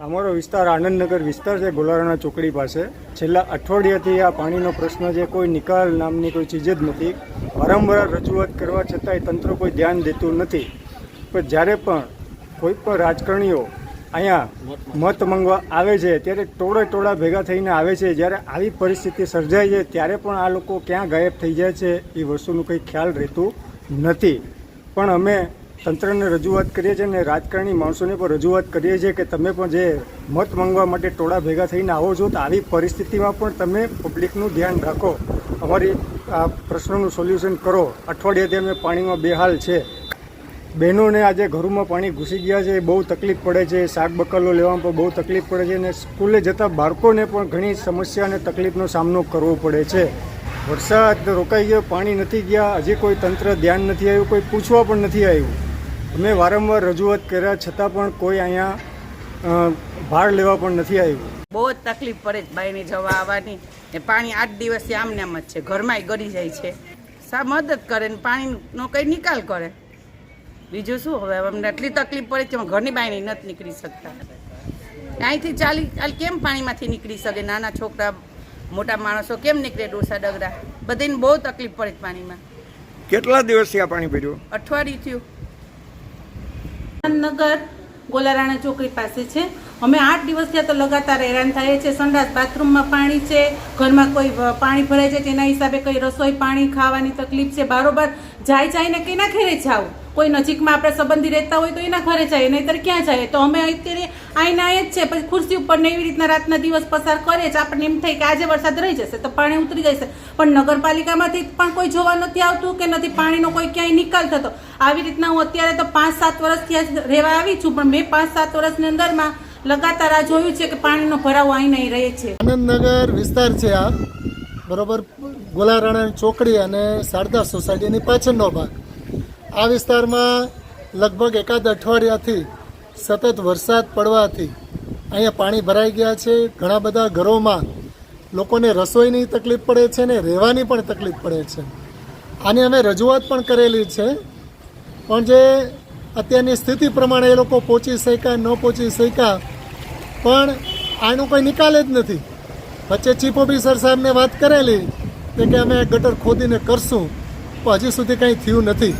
અમારો વિસ્તાર આનંદનગર વિસ્તાર છે, ગોલારાના ચોકડી પાસે. છેલ્લા અઠવાડિયાથી આ પાણીનો પ્રશ્ન છે, કોઈ નિકાલ નામની કોઈ ચીજ જ નથી. વારંવાર રજૂઆત કરવા છતાંય તંત્ર કોઈ ધ્યાન દેતું નથી. પણ જ્યારે પણ કોઈ પણ રાજકારણીઓ અહીંયા મત માંગવા આવે છે, ત્યારે ટોળે ટોળા ભેગા થઈને આવે છે. જ્યારે આવી પરિસ્થિતિ સર્જાય છે, ત્યારે પણ આ લોકો ક્યાં ગાયબ થઈ જાય છે, એ વસ્તુનું કંઈ ખ્યાલ રહેતું નથી. પણ અમે તંત્રને રજૂઆત કરીએ છીએ અને રાજકારણી માણસોને પણ રજૂઆત કરીએ છીએ કે તમે પણ જે મત માંગવા માટે ટોળા ભેગા થઈને આવો છો, તો આવી પરિસ્થિતિમાં પણ તમે પબ્લિકનું ધ્યાન રાખો. અમારી આ પ્રશ્નોનું સોલ્યુશન કરો. અઠવાડિયાથી અમે પાણીમાં બેહાલ છે. બહેનોને આજે ઘરોમાં પાણી ઘૂસી ગયા છે, બહુ તકલીફ પડે છે, શાક બકલો લેવામાં પણ બહુ તકલીફ પડે છે અને સ્કૂલે જતા બાળકોને પણ ઘણી સમસ્યા અને તકલીફનો સામનો કરવો પડે છે. વરસાદ રોકાઈ ગયો, પાણી નથી ગયા, હજી કોઈ તંત્ર ધ્યાન નથી આવ્યું, કોઈ પૂછવા પણ નથી આવ્યું. અમે વારંવાર રજૂઆત કર્યા છતાં પણ કોઈ અહીંયા ભાર લેવા પણ નથી આવ્યું. બહુ જ તકલીફ પડે છે બાઈને જવા આવવાની. ને પાણી આઠ દિવસથી આમને આમ જ છે ઘરમાંય ગળી જાય છે. સા મદદ કરે ને પાણીનો કંઈ નિકાલ કરે. બીજું શું? હવે અમને એટલી તકલીફ પડે છે ઘરની બાઈને નથી નીકળી શકતા. અહીંથી ચાલી ચાલ કેમ પાણીમાંથી નીકળી શકે? નાના છોકરા મોટા માણસો કેમ નીકળે ડોસા ડગરા? બધાને બહુ તકલીફ પડે છે પાણીમાં. કેટલા દિવસથી આ પાણી ભર્યું અઠવાડિયું થયું. નગર ગોલારાણા ચોકડી પાસે છે. અમે આઠ દિવસ ત્યાં તો લગાતાર હેરાન થઈએ છીએ. સંડાસ બાથરૂમમાં પાણી છે, ઘરમાં કોઈ પાણી ભરાય છે તેના હિસાબે કંઈ રસોઈ, પાણી ખાવાની તકલીફ છે. બારોબાર જાય જાય ને કેના ઘેરે જાઓ કોઈ નજીકમાં આપણે સંબંધી રહેતા હોય તો એના ઘરે જાય, નહીતર ક્યાં જાય? તો અમે અત્યારે આઈને એ જ છે. પછી ખુરશી ઉપર ને એવી રીતના રાતના દિવસ પસાર કરે છે. આપણને એમ થાય કે આજે વરસાદ રહી જશે તો પાણી ઉતરી જશે. પણ નગરપાલિકામાંથી પણ કોઈ જોવા નથી આવતું કે નથી પાણીનો કોઈ ક્યાંય નિકાલ થતો. આવી રીતના હું અત્યારે તો પાંચ સાત વર્ષથી રહેવા આવી છું. પણ મેં પાંચ સાત વર્ષની અંદરમાં લગાતાર આ જોયું છે કે પાણીનો ભરાવો અહીં નહીં રહે છે. આનંદનગર વિસ્તાર છે આ. બરોબર? ગોલારાણાની ચોકડી અને શારદા સોસાયટીની પાછળનો ભાગ. આ વિસ્તારમાં લગભગ એકાદ અઠવાડિયાથી સતત વરસાદ પડવાથી અહીંયા પાણી ભરાઈ ગયા છે. ઘણા બધા ઘરોમાં લોકોને રસોઈની તકલીફ પડે છે ને રહેવાની પણ તકલીફ પડે છે. આની અમે રજૂઆત પણ કરેલી છે. પણ જે અત્યારની સ્થિતિ પ્રમાણે એ લોકો પહોંચી શક્યા, ન પહોંચી શક્યા, પણ આનો કોઈ નિકાલ જ નથી. વચ્ચે ચીફ ઓફિસર સાહેબને વાત કરેલી કે અમે ગટર ખોદીને કરશું, પણ હજી સુધી કંઈ થયું નથી.